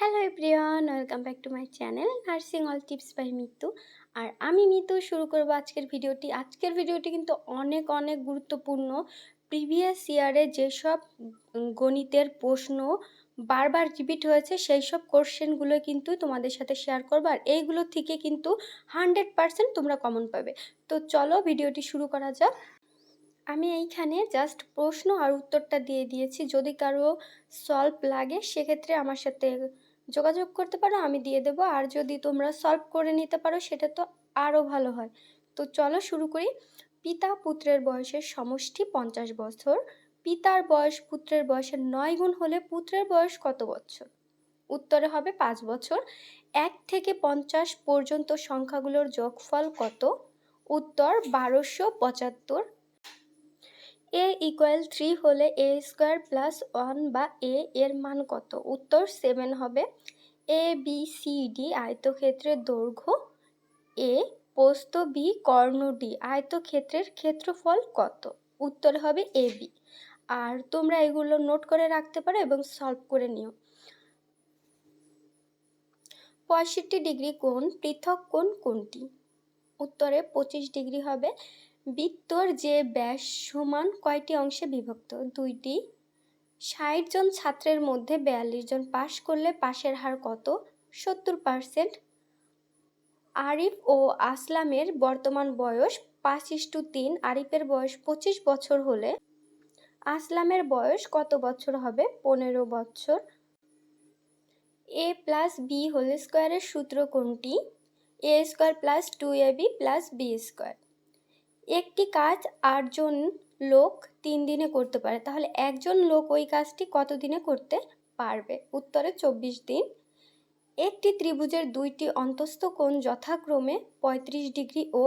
Hello everyone welcome back to my channel nursing all tips by Mitu আর আমি মিতু, শুরু করব আজকের ভিডিওটি। আজকের ভিডিওটি কিন্তু অনেক অনেক গুরুত্বপূর্ণ। প্রিভিয়াস ইয়ারে যেসব গণিতের প্রশ্ন বারবার রিপিট হয়েছে সেই সব কোশ্চেনগুলো কিন্তু তোমাদের সাথে শেয়ার করব। আর এইগুলো থেকে কিন্তু হান্ড্রেড পারসেন্ট তোমরা কমন পাবে। তো চলো ভিডিওটি শুরু করা যাক। আমি এইখানে জাস্ট প্রশ্ন আর উত্তরটা দিয়ে দিয়েছি। যদি কারও সলভ লাগে, সেক্ষেত্রে আমার সাথে যোগাযোগ করতে পারো, আমি দিয়ে দেবো। আর যদি তোমরা সলভ করে নিতে পারো, সেটা তো আরও ভালো হয়। তো চলো শুরু করি। পিতা পুত্রের বয়সের সমষ্টি পঞ্চাশ বছর। পিতার বয়স পুত্রের বয়সের নয় গুণ হলে পুত্রের বয়স কত বছর? উত্তরে হবে পাঁচ বছর। এক থেকে পঞ্চাশ পর্যন্ত সংখ্যাগুলোর যোগফল কত? উত্তর বারোশো পঁচাত্তর। এ ইকুয়াল থ্রি হলে এ স্কোয়ার প্লাস ওয়ান বা এ এর মান কত? উত্তর সেভেন হবে। এ বি সি ডি আয়তক্ষেত্রের দৈর্ঘ্য এ পোস্ত বি কর্ণ ডি আয়তক্ষেত্রের ক্ষেত্রফল কত? উত্তর হবে এ বি আর তোমরা এগুলো নোট করে রাখতে পারো এবং সলভ করে নিও। পঁয়ষট্টি ডিগ্রি কোণ পৃথক কোণ কোনটি? উত্তরে পঁচিশ ডিগ্রি হবে। বৃত্তর যে ব্যাস সমান কয়টি অংশে বিভক্ত? দুইটি। ষাট জন ছাত্রের মধ্যে বিয়াল্লিশ জন পাশ করলে পাশের হার কত? সত্তর পার্সেন্ট। আরিফ ও আসলামের বর্তমান বয়স পাঁচ ইস্টু তিন, আরিফের বয়স পঁচিশ বছর হলে আসলামের বয়স কত বছর হবে? পনেরো বছর। এ প্লাস বি হোল স্কোয়ারের সূত্র কোনটি? A square plus two A B plus B square. একটি কাজ আটজন লোক তিন দিনে করতে পারে। তাহলে একজন লোক ওই কাজটি কত দিনে করতে পারবে? উত্তরে চব্বিশ দিন। একটি ত্রিভুজের দুইটি অন্তস্থ কোণ যথাক্রমে পঁয়ত্রিশ ডিগ্রি ও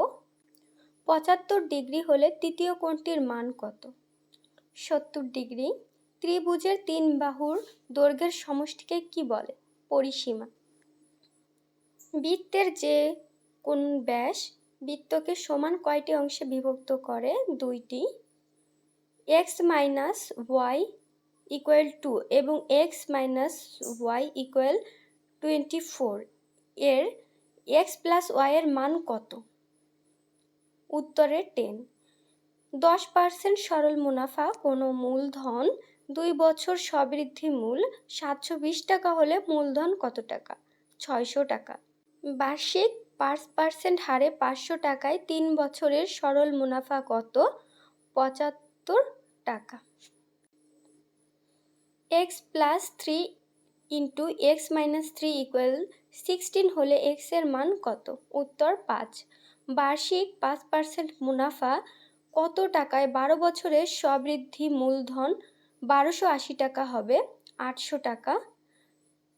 পঁচাত্তর ডিগ্রি হলে তৃতীয় কোণটির মান কত? সত্তর ডিগ্রি। ত্রিভুজের তিন বাহুর দৈর্ঘ্যের সমষ্টিকে কি বলে? পরিসীমা। বৃত্তের যে কোন ব্যাস বৃত্তকে সমান কয়টি অংশে বিভক্ত করে? দুইটি। X minus Y equal to এবং X minus Y equal twenty four এর এক্স প্লাস ওয়াইয়ের মান কত? উত্তরে টেন দশ পার্সেন্ট সরল মুনাফা, কোনো মূলধন, দুই বছর সবৃদ্ধি মূল, সাতশো বিশ টাকা হলে মূলধন কত টাকা? ছয়শো টাকা। বার্ষিক পাঁচ পার্সেন্ট হারে পাঁচশো টাকায় তিন বছরের সরল মুনাফা কত? পঁচাত্তর টাকা। X plus three into X minus three equal sixteen হলে এক্সের মান কত? উত্তর পাঁচ। বার্ষিক পাঁচ পার্সেন্ট মুনাফা কত টাকায়? বারো বছরের সবৃদ্ধি মূলধন বারোশো আশি টাকা হবে, আটশো টাকা।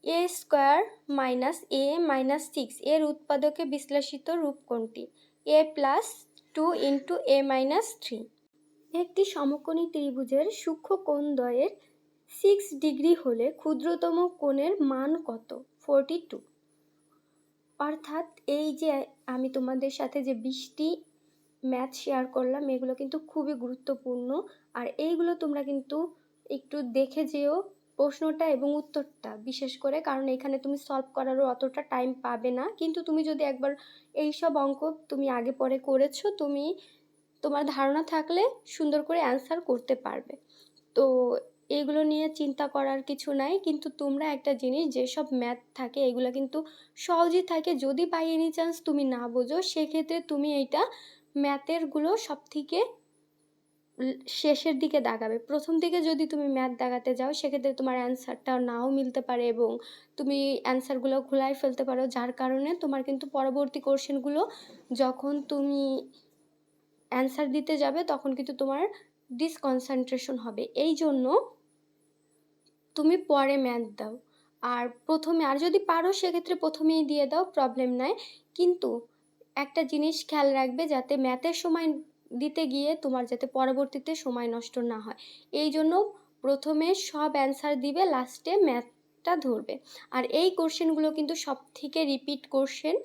A square minus A minus six. এর উৎপাদকে বিশ্লেষিত রূপ কোনটি? A plus two into A minus three. একটি সমকোণী ত্রিভুজের সূক্ষ্ম কোণ দ্বয়ের সিক্স ডিগ্রি হলে ক্ষুদ্রতম কোণের মান কত? Forty two. অর্থাৎ এই যে আমি তোমাদের সাথে যে বিশটি ম্যাথ শেয়ার করলাম, এগুলো কিন্তু খুবই গুরুত্বপূর্ণ। আর এইগুলো তোমরা কিন্তু একটু দেখে যেও। প্রশ্নটা এবং উত্তরটা, বিশেষ করে কারণ এখানে তুমি সলভ করারও অতটা টাইম পাবে না। কিন্তু তুমি যদি একবার এই সব অঙ্ক তুমি আগে পরে করেছ, তুমি তোমার ধারণা থাকলে সুন্দর করে অ্যান্সার করতে পারবে। তো এইগুলো নিয়ে চিন্তা করার কিছু নাই, কিন্তু তোমরা একটা জিনিস, যেসব ম্যাথ থাকে, এগুলো কিন্তু সহজই থাকে। যদি বাই এনি চান্স তুমি না বোঝো, সেক্ষেত্রে তুমি এইটা ম্যাথেরগুলো সব থেকে শেষের দিকে দাগাবে। প্রথম দিকে যদি তুমি ম্যাথ দাগাতে যাও, সেক্ষেত্রে তোমার অ্যান্সারটা নাও মিলতে পারে এবং তুমি অ্যান্সারগুলো ঘুলাই ফেলতে পারো, যার কারণে তোমার কিন্তু পরবর্তী কোশ্চেনগুলো যখন তুমি অ্যান্সার দিতে যাবে, তখন কিন্তু তোমার ডিসকনসেন্ট্রেশন হবে। এই জন্য তুমি পরে ম্যাথ দাও। আর প্রথমে, আর যদি পারো, সেক্ষেত্রে প্রথমেই দিয়ে দাও, প্রবলেম নাই। কিন্তু একটা জিনিস খেয়াল রাখবে, যাতে ম্যাথের সময় দিতে গিয়ে তোমার যাতে পরবর্তীতে সময় নষ্ট না হয়। এই জন্য প্রথমে সব অ্যান্সার দিবে লাস্টে ম্যাথটা ধরবে। আর এই কোশ্চেনগুলো কিন্তু সব থেকে রিপিট কোশ্চেন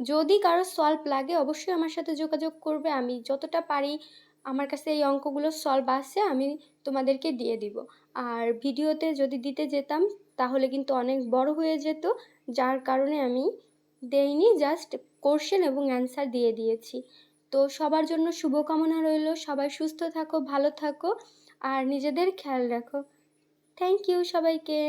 যদি কারও সলভ লাগে, অবশ্যই আমার সাথে যোগাযোগ করবে। আমি যতটা পারি আমার কাছে এই অঙ্কগুলো সলভ আছে, আমি তোমাদেরকে দিয়ে দিব। আর ভিডিওতে যদি দিতে যেতাম, তাহলে কিন্তু অনেক বড় হয়ে যেত। যার কারণে আমি দেইনি জাস্ট কোশ্চেন এবং অ্যান্সার দিয়ে দিয়েছি। তো সবার জন্য শুভকামনা রইল। সবাই সুস্থ থাকো, ভালো থাকো, আর নিজেদের খেয়াল রাখো। থ্যাংক ইউ সবাইকে।